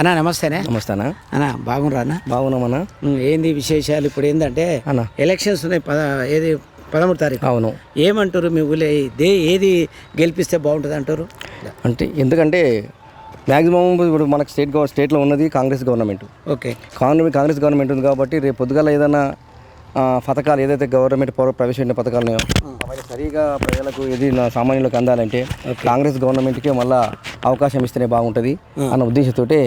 అన్నా నమస్తేనే. నమస్తేనా? అన్నా బాగుండ్రా అన్న? బాగున్నామన్నా. ఏంది విశేషాలు? ఇప్పుడు ఏంటంటే అన్న. ఎలక్షన్స్ ఉన్నాయి పద ఏది పదమూడు తారీఖు. అవును. ఏమంటారు మీ ఊళ్ళో? దే ఏది గెలిపిస్తే బాగుంటుంది అంటారు? అంటే ఎందుకంటే మ్యాక్సిమం ఇప్పుడు మనకు స్టేట్ గవ స్టేట్లో ఉన్నది Congress government. Okay. Congress Congress government ఉంది కాబట్టి రేపు పొద్దుగాల ఏదైనా పథకాలు ఏదైతే గవర్నమెంట్ పౌర ప్రవేశపెట్టిన పథకాలు ఉన్నాయో అవన్నీ సరిగా ప్రజలకు ఏది సామాన్యులకు అందాలంటే కాంగ్రెస్ గవర్నమెంట్కే మళ్ళా అవకాశం ఇస్తేనే బాగుంటుంది అన్న ఉద్దేశంతోటే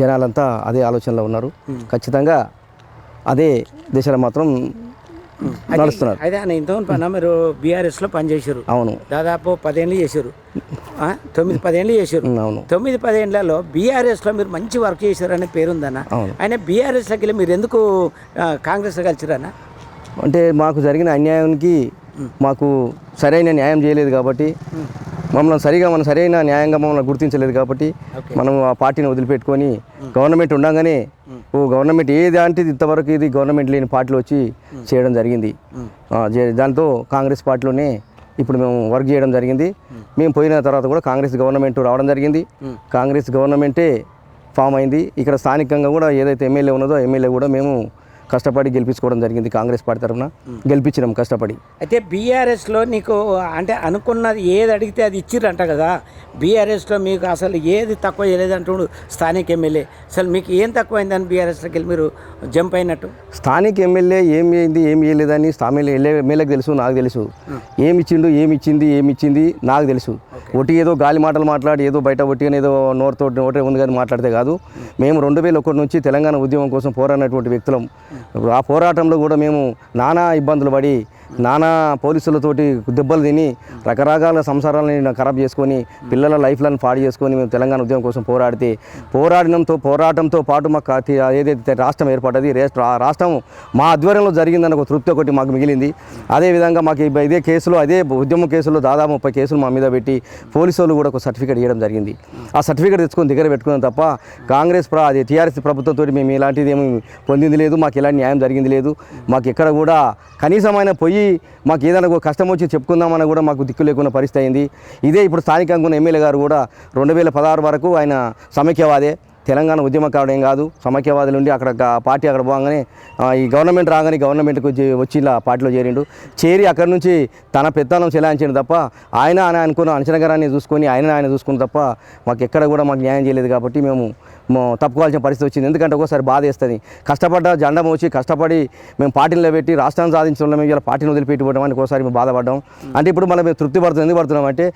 జనాలంతా అదే ఆలోచనలో ఉన్నారు. ఖచ్చితంగా అదే దిశలో మాత్రం నడుస్తున్నారు. అయితే అన్న ఇంతకుముందు పన్న మీరు బీఆర్ఎస్లో పనిచేసారు అవును. దాదాపు పదేళ్ళు చేశారు. తొమ్మిది పదేళ్ళు చేశారు. అవును. తొమ్మిది పదేళ్ళలో బీఆర్ఎస్లో మీరు మంచి వర్క్ చేశారు అనే పేరుందన్న. అవును. ఆయన బీఆర్ఎస్లోకి వెళ్ళి మీరు ఎందుకు కాంగ్రెస్లో కలిసిరన్న అంటే మాకు జరిగిన అన్యాయానికి మాకు సరైన న్యాయం చేయలేదు కాబట్టి మమ్మల్ని సరిగా మనం సరైన న్యాయంగా మమ్మల్ని గుర్తించలేదు కాబట్టి మనం ఆ పార్టీని వదిలిపెట్టుకొని గవర్నమెంట్ ఉండగానే ఓ గవర్నమెంట్ ఏది అంటే ఇంతవరకు ఇది గవర్నమెంట్ లేని పార్టీలో వచ్చి చేయడం జరిగింది. దాంతో కాంగ్రెస్ పార్టీలోనే ఇప్పుడు మేము వర్క్ చేయడం జరిగింది. మేము. పోయిన తర్వాత కూడా కాంగ్రెస్ గవర్నమెంట్ రావడం జరిగింది. కాంగ్రెస్ గవర్నమెంటే ఫామ్ అయింది. ఇక్కడ స్థానికంగా కూడా ఏదైతే ఎమ్మెల్యే ఉన్నదో ఎమ్మెల్యే కూడా మేము కష్టపడి గెలిపించుకోవడం జరిగింది కాంగ్రెస్ పార్టీ తరఫున. గెలిపించినాం కష్టపడి. అయితే బీఆర్ఎస్లో నీకు అంటే అనుకున్నది ఏది అడిగితే అది ఇచ్చిర్రంట కదా. బీఆర్ఎస్లో మీకు అసలు ఏది తక్కువ చేయలేదంటుడు స్థానిక ఎమ్మెల్యే. అసలు మీకు ఏం తక్కువైందని బీఆర్ఎస్లోకి వెళ్ళి మీరు జంప్ అయినట్టు? స్థానిక ఎమ్మెల్యే ఏం చేయింది ఏం చేయలేదని స్థానిక ఎమ్మెల్యేకి తెలుసు నాకు తెలుసు. ఏమి ఇచ్చిండు ఏమి ఇచ్చింది ఏమి ఇచ్చింది నాకు తెలుసు. ఒట్టి ఏదో గాలి మాటలు మాట్లాడి ఏదో బయట ఒట్టిగా ఏదో నోరుతో ఒకటే ఉంది కానీ మాట్లాడితే కాదు. మేము రెండు వేల ఒకటి నుంచి తెలంగాణ ఉద్యమం కోసం పోరాడినటువంటి వ్యక్తులం. ఆ పోరాటంలో కూడా మేము నానా ఇబ్బందులు పడి నానా పోలీసులతోటి దెబ్బలు తిని రకరకాల సంసారాలని ఖరాబ్ చేసుకొని పిల్లల లైఫ్లను పాడు చేసుకొని మేము తెలంగాణ ఉద్యమం కోసం పోరాడితే పోరాడినంతో పోరాటంతో పాటు మాకు ఏదైతే రాష్ట్రం ఏర్పడ్డది ఆ రాష్ట్రం మా ఆధ్వర్యంలో జరిగిందన్న ఒక తృప్తి ఒకటి మాకు మిగిలింది. అదేవిధంగా మాకు ఇదే కేసులో అదే ఉద్యమం కేసులో దాదాపు ముప్పై కేసులు మా మీద పెట్టి పోలీసు వాళ్ళు కూడా ఒక సర్టిఫికేట్ ఇవ్వడం జరిగింది. ఆ సర్టిఫికేట్ తెచ్చుకొని దగ్గర పెట్టుకున్నాం తప్ప కాంగ్రెస్ ప్ర అది టీఆర్ఎస్ ప్రభుత్వంతో మేము ఇలాంటిది ఏమి పొందింది లేదు మాకు ఎలాంటి న్యాయం జరిగింది లేదు. మాకు ఎక్కడ కూడా కనీసమైన పొయ్యి మాకు ఏదైనా ఒక కష్టం వచ్చి చెప్పుకుందామని కూడా మాకు దిక్కు లేకుండా పరిస్థితి అయింది. ఇదే ఇప్పుడు స్థానికంగా ఉన్న ఎమ్మెల్యే గారు కూడా రెండు వేల పదహారు వరకు ఆయన సమైక్యవాదే. తెలంగాణ ఉద్యమకారుడు ఏం కాదు సమైక్యవాదులు ఉండి అక్కడ పార్టీ అక్కడ పోగానే ఈ గవర్నమెంట్ రాగానే గవర్నమెంట్కి వచ్చి వచ్చి ఇలా పార్టీలో చేరిండు. చేరి అక్కడి నుంచి తన పెత్తనం చెలాయించాడు తప్ప ఆయన ఆయన అనుకున్న అంచనగరాన్ని చూసుకొని ఆయన ఆయన చూసుకుని తప్ప మాకు ఎక్కడ కూడా మాకు న్యాయం చేయలేదు కాబట్టి మేము తప్పుకోవాల్సిన పరిస్థితి వచ్చింది. ఎందుకంటే ఒక్కోసారి బాధ వేస్తుంది. కష్టపడ్డ జెండా మోచి కష్టపడి మేము పార్టీలో పెట్టి రాష్ట్రాన్ని సాధించడం మేము ఇలా పార్టీని వదిలిపెట్టుకోవడం అని ఒకసారి మేము బాధపడ్డాం. అంటే ఇప్పుడు మనం మేము తృప్తి పడుతుంది ఎందుకు పడుతున్నాం అంటే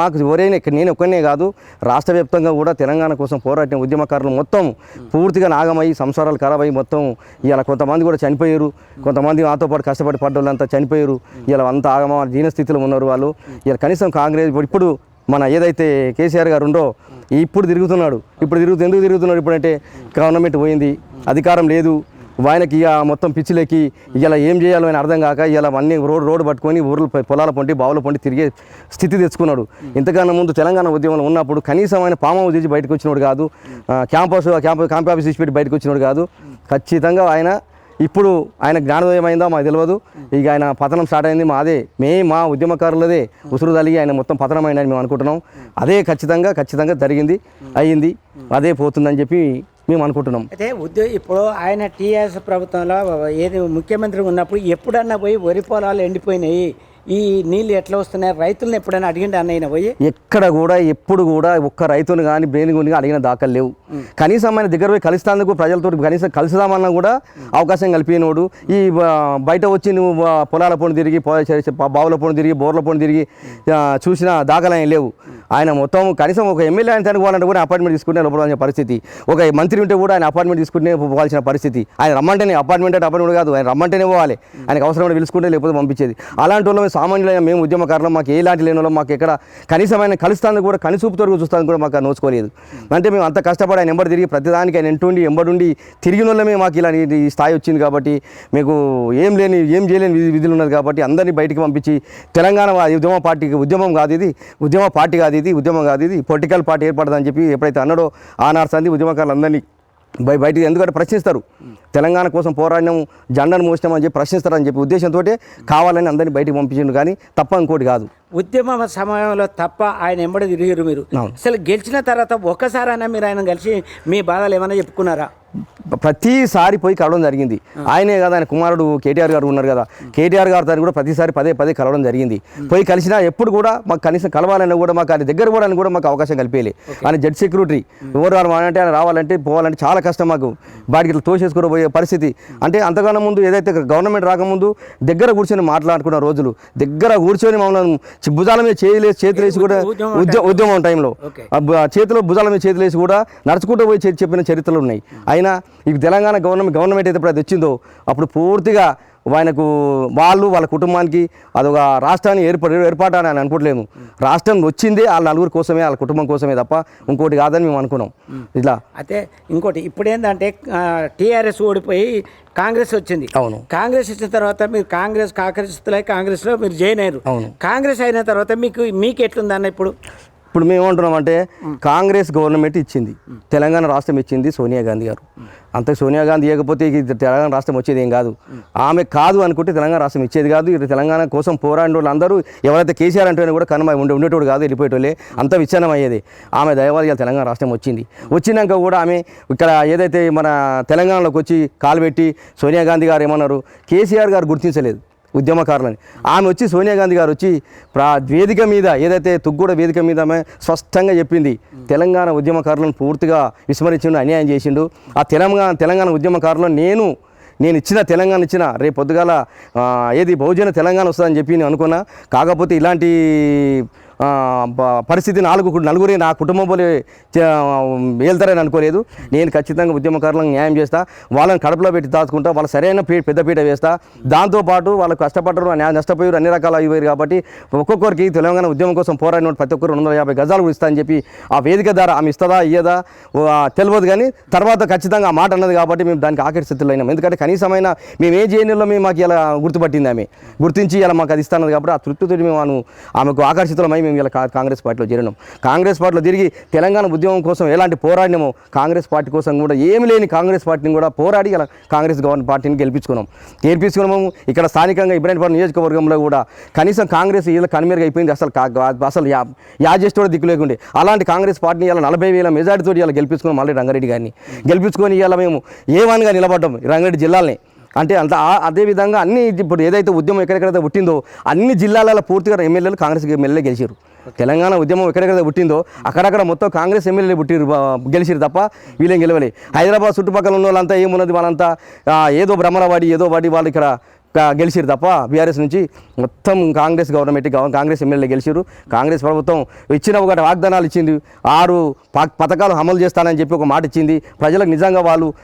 మాకు ఎవరైనా నేను ఒక్కనే కాదు రాష్ట్ర వ్యాప్తంగా కూడా తెలంగాణ కోసం పోరాడిన ఉద్యమకారులు మొత్తం పూర్తిగా నాగమై సంసారాలు ఖరాబ్ అయ్యి మొత్తం ఇలా కొంతమంది కూడా చనిపోయారు. కొంతమంది మాతో పాటు కష్టపడి పడ్డ వాళ్ళంతా చనిపోయారు. ఇలా అంతా ఆగమ దీనస్థితిలో ఉన్నారు వాళ్ళు. ఇలా కనీసం కాంగ్రెస్ ఇప్పుడు- ఇప్పుడు మన ఏదైతే కేసీఆర్ గారు ఉండో ఇప్పుడు తిరుగుతున్నాడు. ఇప్పుడు తిరుగుతూ ఎందుకు తిరుగుతున్నాడు ఇప్పుడంటే గవర్నమెంట్ పోయింది. అధికారం లేదు. ఆయనకి ఇక మొత్తం పిచ్చిలెక్కి ఇలా ఏం చేయాలో అని అర్థం కాక ఇలా అన్ని రోడ్ రోడ్డు పట్టుకొని ఊర్లు పొలాల పొంటి బావుల పొంటి తిరిగే స్థితి తెచ్చుకున్నాడు. ఇంతకన్నా ముందు తెలంగాణ ఉద్యమంలో ఉన్నప్పుడు కనీసం ఆయన పామ తీసి బయటకు వచ్చినోడు కాదు క్యాంపస్ క్యాంపస్ క్యాంప్ ఆఫీస్ ఇచ్చి పెట్టి బయటకు వచ్చినోడు కాదు. ఖచ్చితంగా ఆయన ఇప్పుడు ఆయన జ్ఞానోదయమైందో అయిందో మాకు తెలియదు ఇక ఆయన పతనం స్టార్ట్ అయింది. మాదే మే మా ఉద్యమకారులదే ఉసురు తలిగి ఆయన మొత్తం పతనం అయిందని మేము అనుకుంటున్నాం. అదే ఖచ్చితంగా ఖచ్చితంగా జరిగింది అయ్యింది అదే పోతుందని చెప్పి మేము అనుకుంటున్నాం. అయితే ఉద్యోగ ఇప్పుడు ఆయన టీఆర్ఎస్ ప్రభుత్వంలో ఏది ముఖ్యమంత్రి ఉన్నప్పుడు ఎప్పుడన్నా పోయి వరి పొలాలు ఎండిపోయినాయి. ఈ నీళ్ళు ఎట్లా వస్తున్నాయి? రైతులను ఎప్పుడైనా అడిగిండి అన్నయ్య పోయి? ఎక్కడ కూడా ఎప్పుడు కూడా ఒక్క రైతుని కానీ బ్రెయిన్ గుని అడిగిన దాఖలు లేవు. కనీసం ఆయన దగ్గర పోయి కలిస్తాందుకు ప్రజలతో కనీసం కలుసుదామన్నా కూడా అవకాశం కల్పినోడు. ఈ బయట వచ్చి నువ్వు పొలాల పొండి తిరిగి బావుల పొండి తిరిగి బోర్ల పొండి తిరిగి చూసిన దాఖలు ఆయన లేవు. ఆయన మొత్తం కనీసం ఒక ఎమ్మెల్యే ఆయన తనకు పోవాలంటే కూడా అపార్ట్మెంట్ తీసుకుంటే లోపల పరిస్థితి. ఒక మంత్రి ఉంటే కూడా ఆయన అపార్ట్మెంట్ తీసుకుంటే పోవాల్సిన పరిస్థితి. ఆయన రమ్మంటేనే అపార్ట్మెంట్ అంటే అపార్ట్మెంట్ కాదు. ఆయన రమ్మంటేనే పోవాలి. ఆయనకు అవసరం పిలుచుకుంటే లేకపోతే పంపించేది. అలాంటి వాళ్ళు సామాన్యులైన మేము ఉద్యమకారులు మాకు ఎలాంటి లేని మాకు ఎక్కడ కనీసం కలుస్తాను కూడా కనిసూపుతో చూస్తాను కూడా మాకు నోచుకోలేదు. అంటే మేము అంత కష్టపడి ఆయన ఎంబడి తిరిగి ప్రతిదానికి ఆయన ఎంటుండి ఎంబడుండి తిరిగిన వాళ్ళమే మాకు ఇలా ఈ- స్థాయి వచ్చింది కాబట్టి మీకు ఏం లేని ఏం చేయలేని విధులు ఉన్నది కాబట్టి అందరినీ బయటికి పంపించి తెలంగాణ ఉద్యమ పార్టీకి ఉద్యమం కాదు ఇది ఉద్యమ పార్టీ కాదు ఇది ఉద్యమం కాదు ఇది పొలిటికల్ పార్టీ ఏర్పడదని చెప్పి ఎప్పుడైతే అన్నాడో ఆనాడు సంధి ఉద్యమకారులు అందరినీ బయ బయట ఎందుకంటే ప్రశ్నిస్తారు. తెలంగాణ కోసం పోరాడినాము జెండాను మోసినామని చెప్పి ప్రశ్నిస్తారని చెప్పి ఉద్దేశంతో కావాలని అందరినీ బయటికి పంపించిండు కానీ తప్ప ఇంకోటి కాదు. ఉద్యమ సమయంలో తప్ప ఆయన ఎంబడి తిరిగిరు మీరు. అసలు గెలిచిన తర్వాత ఒక్కసారైనా మీరు ఆయన కలిసి మీ బాధలు ఏమైనా చెప్పుకున్నారా? ప్రతిసారి పోయి కలవడం జరిగింది. ఆయనే కదా ఆయన కుమారుడు కేటీఆర్ గారు ఉన్నారు కదా. కేటీఆర్ గారు తను కూడా ప్రతిసారి పదే పదే కలవడం జరిగింది. పోయి కలిసినా ఎప్పుడు కూడా మాకు కనీసం కలవాలని కూడా మాకు ఆయన దగ్గర పోవడానికి కూడా మాకు అవకాశం కల్పించలే ఆయన జడ్ సెక్యూరిటీ. ఎవరు రావాలంటే ఆయన రావాలంటే పోవాలంటే చాలా కష్టం మాకు. బాడికి ఇట్లా తోసేసుకుని పోయే పరిస్థితి. అంటే అంతకన్నా ముందు ఏదైతే గవర్నమెంట్ రాకముందు దగ్గర కూర్చొని మాట్లాడుకున్న రోజులు దగ్గర కూర్చొని మమ్మల్ని భుజాల మీద చేయలేసి చేతులేసి కూడా ఉద్యమం ఉద్య ఉద్యమం టైంలో. చేతిలో భుజాల మీద చేతులు వేసి కూడా నడుచుకుంటూ పోయి చెప్పిన చరిత్రలు ఉన్నాయి. అయినా ఈ తెలంగాణ గవర్నమెంట్ గవర్నమెంట్ అయితే అది వచ్చిందో అప్పుడు పూర్తిగా ఆయనకు వాళ్ళు వాళ్ళ కుటుంబానికి అదొక రాష్ట్రాన్ని ఏర్పడి ఏర్పాటు అని అనుకోవట్లేము రాష్ట్రం వచ్చిందే వాళ్ళ నలుగురు కోసమే వాళ్ళ కుటుంబం కోసమే తప్ప ఇంకోటి కాదని మేము అనుకున్నాం. ఇట్లా. అయితే ఇంకోటి ఇప్పుడు ఏంటంటే టీఆర్ఎస్ ఓడిపోయి కాంగ్రెస్ వచ్చింది అవును. కాంగ్రెస్ వచ్చిన తర్వాత మీరు కాంగ్రెస్ కాంగ్రెస్లో కాంగ్రెస్లో మీరు జాయిన్ అయ్యారు అవును. కాంగ్రెస్ అయిన తర్వాత మీకు మీకు ఎట్లుందన్న ఇప్పుడు ఇప్పుడు మేము ఏమంటున్నాం అంటే కాంగ్రెస్ గవర్నమెంట్ ఇచ్చింది తెలంగాణ రాష్ట్రం ఇచ్చింది సోనియా గాంధీ గారు. అంత సోనియా గాంధీ ఇవ్వకపోతే తెలంగాణ రాష్ట్రం వచ్చేది ఏం కాదు. ఆమె కాదు అనుకుంటే తెలంగాణ రాష్ట్రం ఇచ్చేది కాదు. ఇది తెలంగాణ కోసం పోరాడిన వాళ్ళు అందరూ ఎవరైతే కేసీఆర్ అంటే కూడా కనుమ ఉండే ఉండేటోడు కాదు వెళ్ళిపోయేటోళ్ళే. అంత విచ్ఛిన్నం అయ్యేది. ఆమె దయవాది తెలంగాణ రాష్ట్రం వచ్చింది. వచ్చినాక కూడా ఆమె ఇక్కడ ఏదైతే మన తెలంగాణలోకి వచ్చి కాలు పెట్టి సోనియా గాంధీ గారు ఏమన్నారు? కేసీఆర్ గారు గుర్తించలేదు. ఉద్యమకారులని. ఆమె వచ్చి సోనియా గాంధీ గారు వచ్చి ప్రా వేదిక మీద ఏదైతే తుగ్గూడ వేదిక మీద ఆమె స్పష్టంగా చెప్పింది తెలంగాణ ఉద్యమకారులను పూర్తిగా విస్మరించిండు అన్యాయం చేసిండు. ఆ తెలంగాణ తెలంగాణ ఉద్యమకారులను నేను నేను ఇచ్చిన తెలంగాణ ఇచ్చిన రేపు పొద్దుగాల ఏది బహుజన తెలంగాణ వస్తుందని చెప్పి నేను అనుకున్నా. కాకపోతే ఇలాంటి పరిస్థితి నాలుగు నలుగురి నా కుటుంబం పోలే వెళ్తారని అనుకోలేదు. నేను ఖచ్చితంగా ఉద్యమకారులకు న్యాయం చేస్తా. వాళ్ళని కడుపులో పెట్టి దాచుకుంటా. వాళ్ళ సరైన పీ పెద్దపీట వేస్తా. దాంతోపాటు వాళ్ళు కష్టపడరు నష్టపోయారు అన్ని రకాల అయ్యారు కాబట్టి ఒక్కొక్కరికి తెలంగాణ ఉద్యమం కోసం పోరాడిన ప్రతి ఒక్కరు రెండు వందల యాభై గజాలు కూడా ఇస్తా అని చెప్పి ఆ వేదిక ద్వారా ఆమె ఇస్తుందా ఇయ్యదా తెలియదు కానీ తర్వాత ఖచ్చితంగా ఆ మాట అన్నది కాబట్టి మేము దానికి ఆఖరి స్థితిలో అయినాం. ఎందుకంటే కనీసమైన మేము ఏ జేఎన్ఎల్లో మేము మాకు ఇలా గుర్తుపట్టింది ఆమె. గుర్తించి ఇలా మాకు అది ఇస్తానది కాబట్టి ఆ తృప్తితో మేము ఆమెకు ఆకర్షితులమై మేము ఇలా కాంగ్రెస్ పార్టీలో చేరినాం. కాంగ్రెస్ పార్టీలో తిరిగి తెలంగాణ ఉద్యమం కోసం ఎలాంటి పోరాడినామో కాంగ్రెస్ పార్టీ కోసం కూడా ఏమి లేని కాంగ్రెస్ పార్టీని కూడా పోరాడి ఇలా కాంగ్రెస్ గవర్నమెంట్ పార్టీని గెలిపించుకున్నాం. గెలిపించుకున్నాము. ఇక్కడ స్థానికంగా ఇబ్రాహీంపట్నం నియోజకవర్గంలో కూడా కనీసం కాంగ్రెస్ ఇలా కనుమరుగు అయిపోయింది. అసలు అసలు యా యాజెస్ట్ దిక్కు లేకుండే. అలాంటి కాంగ్రెస్ పార్టీని ఇలా నలభై వేల మెజార్టీతో ఇలా గెలిపించుకున్నాం మళ్ళీ రంగారెడ్డి గారిని. గెలిపించుకొని ఇలా మేము ఏ వన్గా నిలబడ్డాం రంగారెడ్డి జిల్లాల్ని. అంటే అంత ఆ- అదే విధంగా అన్ని ఇప్పుడు ఏదైతే ఉద్యమం ఎక్కడెక్కడైతే పుట్టిందో అన్ని జిల్లాలలో పూర్తిగా ఎమ్మెల్యేలు కాంగ్రెస్ ఎమ్మెల్యే గెలిచారు తెలంగాణ ఉద్యమం ఎక్కడెక్కడ పుట్టిందో అక్కడక్కడ మొత్తం కాంగ్రెస్ ఎమ్మెల్యేలు పుట్టిరు గెలిచిరు తప్ప వీళ్ళేం గెలవలే. హైదరాబాద్ చుట్టుపక్కల ఉన్న వాళ్ళంతా ఏమున్నది వాళ్ళంతా? ఏదో భ్రమల వాడి ఏదో వాడి వాళ్ళు ఇక్కడ గెలిచిరు తప్ప బీఆర్ఎస్ నుంచి మొత్తం కాంగ్రెస్ గవర్నమెంట్ కాంగ్రెస్ ఎమ్మెల్యే గెలిచిరు కాంగ్రెస్ ప్రభుత్వం ఇచ్చిన ఒకటి వాగ్దానాలు ఇచ్చింది. ఆరు పథకాలు అమలు చేస్తానని చెప్పి ఒక మాట ఇచ్చింది. ప్రజలకు నిజంగా వాళ్ళు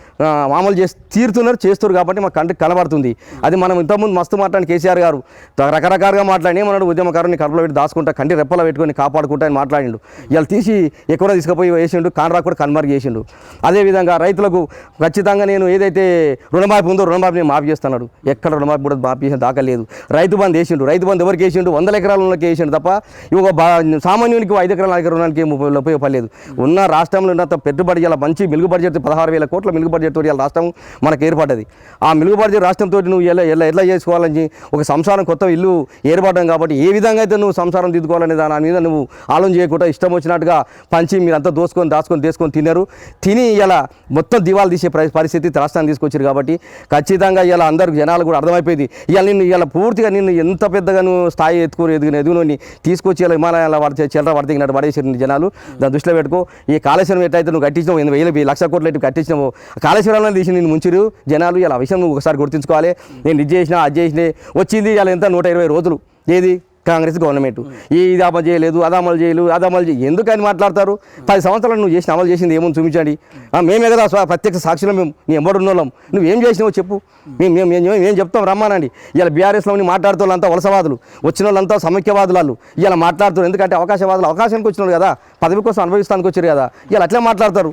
అమలు చేసి తీరుతున్నారు చేస్తారు కాబట్టి మాకు కంటికి కనబడుతుంది. అది మనం ఇంతకుముందు మస్తు మాట్లాడిన కేసీఆర్ గారు. త- రకరకాలుగా మాట్లాడి ఏమన్నాడు ఉద్యమకారుని కడుపులో పెట్టి దాచుకుంటా కంటి రెప్పలో పెట్టుకొని కాపాడుకుంటా అని మాట్లాడిండు. ఇలా తీసి ఎక్కువ తీసుకుపోయి వేసిండు కాన్రా కూడా కన్మరుగు చేసిండు. అదేవిధంగా రైతులకు ఖచ్చితంగా నేను ఏదైతే రుణమాఫీ ఉందో రుణమాఫీ నేను మాఫీ చేస్తున్నాడు ఎక్కడ రుణమాఫీ కూడా మాఫీ చేసిన లేదు రైతు బంధు వేసిండు. రైతు బంధు ఎవరికి వేసిండు? వందల ఎకరాలకి వేసిండు తప్ప ఇవి ఒక సామాన్యునికి ఐదు ఎకరాల నాలుగు రుణానికి ఏం ఉపయోగపడలేదు. ఉన్న రాష్ట్రంలో ఉన్నంత పెట్టుబడి ఇలా మంచి మిలుగు బడ్జెట్ పదహారు వేల కోట్ల మిలుగు బడ్జెట్ తోటి ఇలా రాష్ట్రం మనకు ఏర్పడ్డది. ఆ మిలుగు బడ్జెట్ రాష్ట్రంతో నువ్వు ఎలా ఎలా ఎట్లా చేసుకోవాలని ఒక సంసారం కొత్త ఇల్లు ఏర్పడడం కాబట్టి ఏ విధంగా అయితే నువ్వు సంసారం దిద్దుకోవాలనే దాని మీద నువ్వు ఆలోచన చేయకుండా ఇష్టం వచ్చినట్టుగా పంచి మీరంతా దోసుకొని దాచుకొని తీసుకొని తిన్నారు. తిని ఇలా మొత్తం దివాలు తీసే పరిస్థితి రాష్ట్రాన్ని తీసుకొచ్చారు కాబట్టి ఖచ్చితంగా ఇలా అందరు జనాలు కూడా చెప్పేది ఇవాళ నిన్ను ఇలా పూర్తిగా నిన్ను ఎంత పెద్దగా నువ్వు స్థాయి ఎత్తుకుని ఎదుగుని ఎదుగునని తీసుకొచ్చి ఇలా హిమాలయాల పడితే చిల్లర పడితే పడేసారు నీ జనాలు. దాని దృష్టిలో పెట్టుకో. ఈ కాళేశ్వరం ఎట్లయితే నువ్వు కట్టించినావు ఎనిమిది వేలు లక్ష కోట్లు ఎట్టు కట్టించినావు కాళేశ్వరంలో తీసి నేను ముంచిరు. జనాలు ఇలా విషయం నువ్వు ఒకసారి గుర్తుంచుకోవాలి. నేను ఇది చేసినా అది చేసినా వచ్చింది ఇలా ఎంత? నూట ఇరవై రోజులు. ఏది? కాంగ్రెస్ గవర్నమెంట్. ఈ ఇది అమలు చేయలేదు అది అమలు చేయలేదు అది అమలు చేయ ఎందుకని మాట్లాడతారు? పది సంవత్సరాలు నువ్వు చేసిన అమలు చేసింది ఏమో చూపించండి. మేమే కదా ప్రత్యక్ష సాక్షులు మేము నీ ఎంబడున్నోళ్ళం నువ్వు ఏం చేసినావో చెప్పు. మేము మేము మేము ఏం చెప్తాం రమ్మానండి. ఇలా బీఆర్ఎస్లో మాట్లాడుతూ వాళ్ళంతా వలసవాదులు వచ్చిన వాళ్ళంతా సమైక్యవాదులు ఇలా మాట్లాడుతారు ఎందుకంటే అవకాశవాదులు అవకాశానికి వచ్చినారు కదా పదవి కోసం అనుభవిస్తానికి వచ్చారు కదా. ఇలా అట్లే మాట్లాడతారు.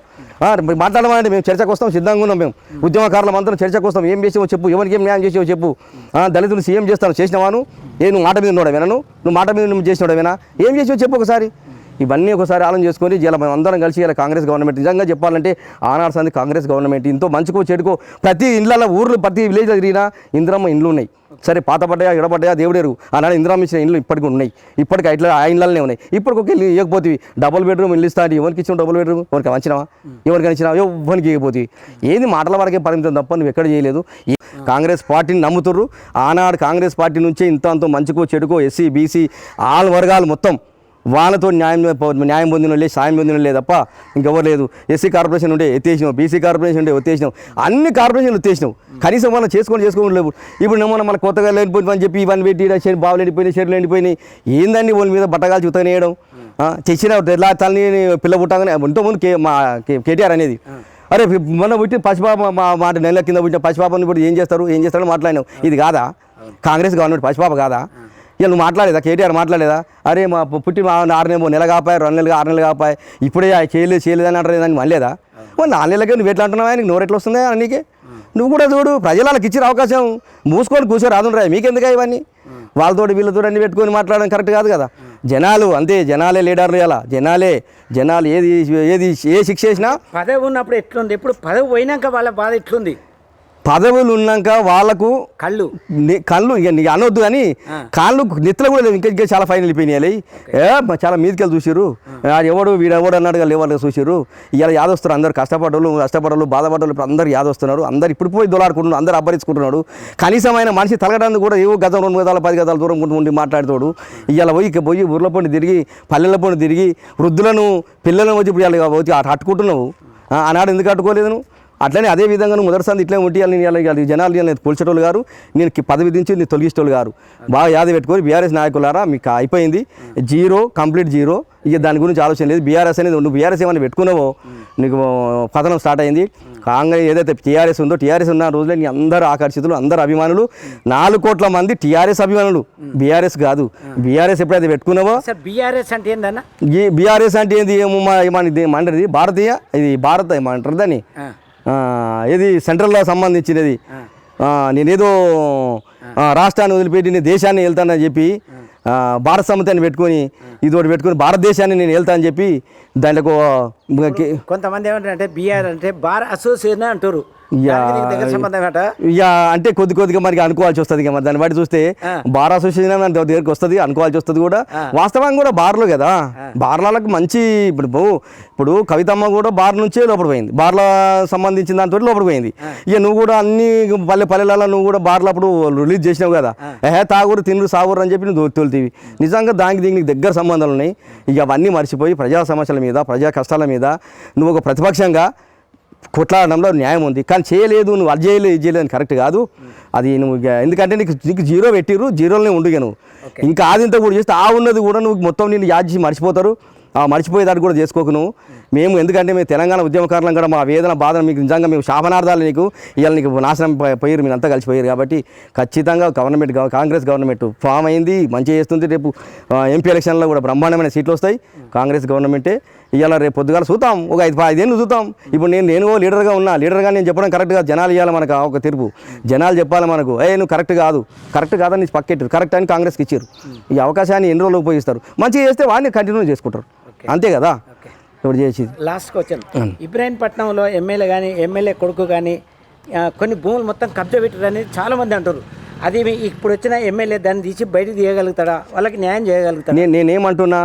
మాట్లాడమండి మేము చర్చకు వస్తాం సిద్ధంగా ఉన్నాం మేము. ఉద్యమకారులం అందరం చర్చకు వస్తాం ఏం చేసావో చెప్పు ఎవరికి ఏం న్యాయం చేసావో చెప్పు. దళితులు సీఎం చేస్తాను చేసినవాను ఏ నువ్వు మాట మీద ఉన్నాడు వినను నువ్వు మాట మీద నువ్వు చేసినాడు వినా ఏం చేసావో చెప్పు ఒకసారి. ఇవన్నీ ఒకసారి ఆలోచన చేసుకొని ఇలా మనం అందరం కలిసి ఇలా కాంగ్రెస్ గవర్నమెంట్ నిజంగా చెప్పాలంటే ఆనాడు సంది కాంగ్రెస్ గవర్నమెంట్ ఇంతో మంచుకో చెడుకో ప్రతి ఇండ్ల ఊర్లు ప్రతి విలేజ్ తిరిగినా ఇందిరమ్మ ఇండ్లు ఉన్నాయి. సరే పాత పడ్డాయా ఎడబడ్డాయా దేవుడేరు. ఆనాడు ఇందిరామ్మ ఇచ్చిన ఇండ్లు ఇప్పటికి ఉన్నాయి. ఇప్పటికి ఇట్లా ఆ ఇండ్లనే ఉన్నాయి. ఇప్పటికి ఒక ఇల్లు ఇవ్వకపోతే డబుల్ బెడ్రూమ్ ఇల్లు ఇస్తా అంటే ఎవరికి ఇచ్చిన డబుల్ బెడ్రూమ్ ఎవరికి వంచినావా? ఎవరికి ఇచ్చినా ఎవరికి ఇవ్వకపోతే ఏది మాటల వరకే పరిమితం తప్ప నువ్వు ఎక్కడ చేయలేదు? ఈ కాంగ్రెస్ పార్టీని నమ్ముతుర్రు. ఆనాడు కాంగ్రెస్ పార్టీ నుంచే ఇంత అంత మంచుకో చెడుకో ఎస్సీ బీసీ ఆల్ వర్గాలు మొత్తం వాళ్ళతో న్యాయం న్యాయం పొందిన లేదు సాయం పొందిన లేదు తప్ప ఇంకెవరు లేదు. ఎస్సీ కార్పొరేషన్ ఉండే ఎత్తేసినావు బీసీ కార్పొరేషన్ ఉండే ఎత్తేసినావు అన్ని కార్పొరేషన్లు ఎత్తేసినావు కనీసం మనం చేసుకొని చేసుకొని లేవు. ఇప్పుడు మనం మన కొత్తగా లేనిపోయింది అని చెప్పి ఇవన్నీ పెట్టి బావులు ఎండిపోయినాయి షేర్లు ఎండిపోయినాయి ఏందండి వాళ్ళ మీద బట్టగాలు చూతనేయడం తెచ్చిన తెల్లా తల్లి పిల్ల పుట్టగానే ఇంతకుముందు కే మా కేటీఆర్ అనేది. అరే మొన్న పుట్టి పసిపాప మా మాట నెల కింద పుట్టిన పసిపాపని ఇప్పుడు ఏం చేస్తారు? ఏం చేస్తారని మాట్లాడినావు ఇది కాదా? కాంగ్రెస్ గవర్నమెంట్ పసిపాప కాదా? ఇక నువ్వు మాట్లాడేదా కేటీఆర్ మాట్లాడేదా అరే మా పుట్టి మా ఆరు నెలలు నెల కాపాయి రెండు నెలలు ఆరు నెలలు కాపాయి. ఇప్పుడే ఆ చేయలేదు చేయలేదని అని అంటారు దాన్ని మళ్ళీదా మరి నాలుగు నెలలకే నువ్వు ఎట్లా అంటున్నావా? నీకు నోరు ఎట్లా వస్తుందా నీకే? నువ్వు కూడా చూడు ప్రజలకు ఇచ్చిన అవకాశం మూసుకొని కూర్చొని రాదుండ్రా మీకెందుకా ఇవన్నీ? వాళ్ళతోటి వీళ్ళతో అన్ని పెట్టుకొని మాట్లాడడం కరెక్ట్ కాదు కదా? జనాలు అంతే జనాలే లీడర్లు ఇలా జనాలే జనాలు ఏది ఏది ఏ శిక్ష చేసినా పదవి ఉన్నప్పుడు ఎట్లుంది? ఇప్పుడు పదవి పోయినాక వాళ్ళ బాధ ఎట్లుంది? పదవులు ఉన్నాక వాళ్ళకు కళ్ళు. కళ్ళు ఇక నీకు అనొద్దు కానీ కాళ్ళు నెత్తలు కూడా లేవు. ఇంకా ఇంకా చాలా ఫైన్ వెళ్ళిపోయినాయి ఏ చాలా మీదకెళ్ళి చూసిర్రు. ఆడు ఎవడు వీడు ఎవడు అన్నాడు కదా లేవాళ్ళు చూసిర్రు. ఇలా యాదొస్తారు అందరు కష్టపడ్డోళ్ళు కష్టపడ్డోళ్ళు బాధపడ్డోళ్ళు ఇప్పుడు అందరు యాదొస్తున్నారు. అందరు ఇప్పుడు పోయి దొలాడుకుంటున్నారు. అందరు అబ్బరించుకుంటున్నాడు. కనీసమైన మనిషి తలగడానికి కూడా ఏవో గజం రెండు గజాలు పది గజాలు దూరం ఉండి ఉండి మాట్లాడుతాడు. ఇవాళ పోయి ఇక పోయి ఊర్ల పొండి తిరిగి పల్లెల పొండి తిరిగి వృద్ధులను పిల్లలను వచ్చి ఇప్పుడు ఇలా వచ్చి అటు అట్టుకుంటున్నావు. ఆనాడు ఎందుకు అట్టుకోలేదు నువ్వు? అట్లనే అదే విధంగా నువ్వు మొదటిసారి ఇట్లే ఉంటే నేను జనాలు ఇలా పోల్చేటోళ్ళు గారు. నేను పదవి దించి నేను తొలగించేటోళ్ళు గారు. బాగా యాద పెట్టుకొని బీఆర్ఎస్ నాయకులారా మీకు అయిపోయింది. Zero complete zero. ఇక దాని గురించి ఆలోచన లేదు. బీఆర్ఎస్ అనేది నువ్వు బీఆర్ఎస్ ఏమైనా పెట్టుకున్నావో నీకు పతనం స్టార్ట్ అయింది. కాంగ్రెస్ ఏదైతే టీఆర్ఎస్ ఉందో టీఆర్ఎస్ ఉన్న రోజులే నీ అందరు ఆకర్షితులు అందరు అభిమానులు. నాలుగు కోట్ల మంది టీఆర్ఎస్ అభిమానులు. బీఆర్ఎస్ కాదు. బీఆర్ఎస్ ఎప్పుడైతే పెట్టుకున్నావో సార్ బీఆర్ఎస్ అంటే ఏందన్న? ఈ బీఆర్ఎస్ అంటే ఏంది? ఏమో మా ఏమని ఏమంటారు ఇది భారతీయ ఇది భారత ఏమంటారు దాన్ని? ఇది సెంట్రల్లో సంబంధించినది. నేనేదో రాష్ట్రాన్ని వదిలిపెట్టి నేను దేశాన్ని వెళ్తానని చెప్పి భారత సమితిని పెట్టుకొని ఇది ఒకటి పెట్టుకొని భారతదేశాన్ని నేను వెళ్తానని చెప్పి దాంట్లో కొంతమంది ఏమంటారు అంటే బీఆర్ అంటే బార్ అసోసియేషన్ అంటారు. అంటే కొద్ది కొద్దిగా మనకి అనుకోవాల్సి వస్తుంది ఇక మరి. దాన్ని బట్టి చూస్తే. బార్ అసోసియేషన్ దగ్గరికి వస్తుంది అనుకోవాల్సి వస్తుంది కూడా. ఆ. వాస్తవంగా కూడా బార్లు కదా. బార్లకు మంచి ఇప్పుడు ఇప్పుడు కవితమ్మ కూడా బార్ నుంచే లోపల పోయింది. బార్ల సంబంధించిన దాంతో లోపల పోయింది. ఇక నువ్వు కూడా అన్ని పల్లె పల్లెలలో నువ్వు కూడా బార్లు అప్పుడు రిలీజ్ చేసినావు కదా. ఏహే తాగురు తినురు సాగురు అని చెప్పి నువ్వు తోలుతీవి. నిజంగా దానికి దీనికి దగ్గర సంబంధాలు ఉన్నాయి. ఇక అవన్నీ మర్చిపోయి ప్రజా సమస్యల మీద ప్రజా కష్టాల మీద నువ్వు ఒక ప్రతిపక్షంగా కొట్లాడడంలో న్యాయం ఉంది. కానీ చేయలేదు నువ్వు అది చేయలేదు ఇది చేయలేదు అని కరెక్ట్ కాదు. అది నువ్వు ఎందుకంటే నీకు నీకు జీరో పెట్టిర్రు జీరోలోనే ఉండు ఇక నువ్వు. ఇంకా ఆదింత కూడా చేస్తే ఆ ఉన్నది కూడా నువ్వు మొత్తం నేను యాద్ చేసి మర్చిపోతారు. ఆ మర్చిపోయేదాన్ని కూడా చేసుకోకు నువ్వు. మేము ఎందుకంటే మేము తెలంగాణ ఉద్యమకారులం కూడా మా వేదన బాధన మీకు నిజంగా మేము శాపనార్థాలు నీకు ఇవాళ నీకు నాశనం పోయారు మీరు అంతా కలిసిపోయారు కాబట్టి ఖచ్చితంగా గవర్నమెంట్ గవ- కాంగ్రెస్ గవర్నమెంట్ ఫామ్ అయింది మంచిగా చేస్తుంది. రేపు ఎంపీ ఎలక్షన్లో కూడా బ్రహ్మాండమైన సీట్లు వస్తాయి. కాంగ్రెస్ గవర్నమెంటే ఇవాళ రేపు పొద్దుగాల చూద్దాం. ఒక ఐదు ఐదేళ్ళు చూద్దాం. ఇప్పుడు నేను నేను లీడర్గా ఉన్నా లీడర్గా నేను చెప్పడం కరెక్ట్ కాదు. జనాలు ఇవ్వాలి మనకు ఒక తీర్పు. జనాలు చెప్పాలి మనకు ఏ నువ్వు కరెక్ట్ కాదు. కరెక్ట్ కాదని పక్కెట్టారు కరెక్ట్ అని కాంగ్రెస్కి ఇచ్చారు ఈ అవకాశాన్ని ఎన్ని రోజులు ఉపయోగిస్తారు? మంచిగా చేస్తే వాడిని కంటిన్యూ చేసుకుంటారు. అంతే కదా? ఇప్పుడు చేసేది? లాస్ట్ క్వశ్చన్ ఇబ్రాహీంపట్నంలో ఎమ్మెల్యే కానీ ఎమ్మెల్యే కొడుకు కానీ కొన్ని భూములు మొత్తం కబ్జా పెట్టారని చాలామంది అంటారు అది ఇప్పుడు వచ్చిన ఎమ్మెల్యే దాన్ని తీసి బయట తీయగలుగుతాడా? వాళ్ళకి న్యాయం చేయగలుగుతాడా? నేను నేనేమంటున్నా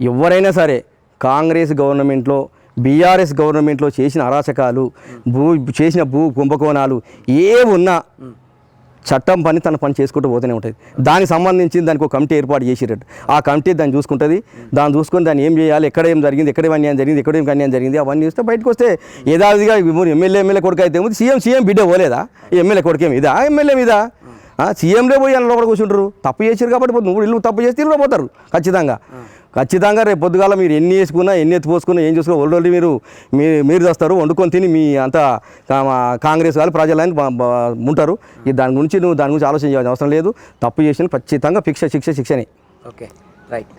ఎవరైనా సరే కాంగ్రెస్ గవర్నమెంట్లో బీఆర్ఎస్ గవర్నమెంట్లో చేసిన అరాచకాలు భూ చేసిన భూ కుంభకోణాలు ఏ ఉన్నా చట్టం పని తన పని చేసుకుంటూ పోతూనే ఉంటుంది. దానికి సంబంధించి దానికి ఒక కమిటీ ఏర్పాటు చేసేటట్టు ఆ కమిటీ దాన్ని చూసుకుంటుంది. దాన్ని చూసుకొని దాన్ని ఏం చేయాలి? ఎక్కడ ఏం జరిగింది? ఎక్కడ ఏం అన్యాయం జరిగింది? ఎక్కడ ఏం అన్యాయం జరిగింది? అవన్నీ చూస్తే బయటకు వస్తే యథావిధిగా ఎమ్మెల్యే ఎమ్మెల్యే కొడుకు అయితే ఏముంది? సీఎం సీఎం బిడ్డ పోలేదా? ఎమ్మెల్యే కొడుకు ఏమి? ఇదా? ఎమ్మెల్యే మీద. సీఎంలే పోయి అందులో కూడా కూర్చుంటారు తప్పు చేసారు కాబట్టి పోతే నువ్వు ఇల్లు తప్పు చేస్తే ఇల్లు పోతారు. ఖచ్చితంగా. ఖచ్చితంగా రేపు పొద్దుగాల మీరు ఎన్ని వేసుకున్నా ఎన్ని ఎత్తి పోసుకున్నా ఏం చూసుకున్నా ఒళ్ళొల్లి మీరు మీరు మీరు చేస్తారు. వండుకొని తిని మీ అంత కాంగ్రెస్ వాళ్ళు ప్రజలని ఉంటారు. ఈ దాని గురించి నువ్వు దాని గురించి ఆలోచన చేయాల్సిన అవసరం లేదు. తప్పు చేసిన ఖచ్చితంగా శిక్ష శిక్ష శిక్షనే. ఓకే. రైట్.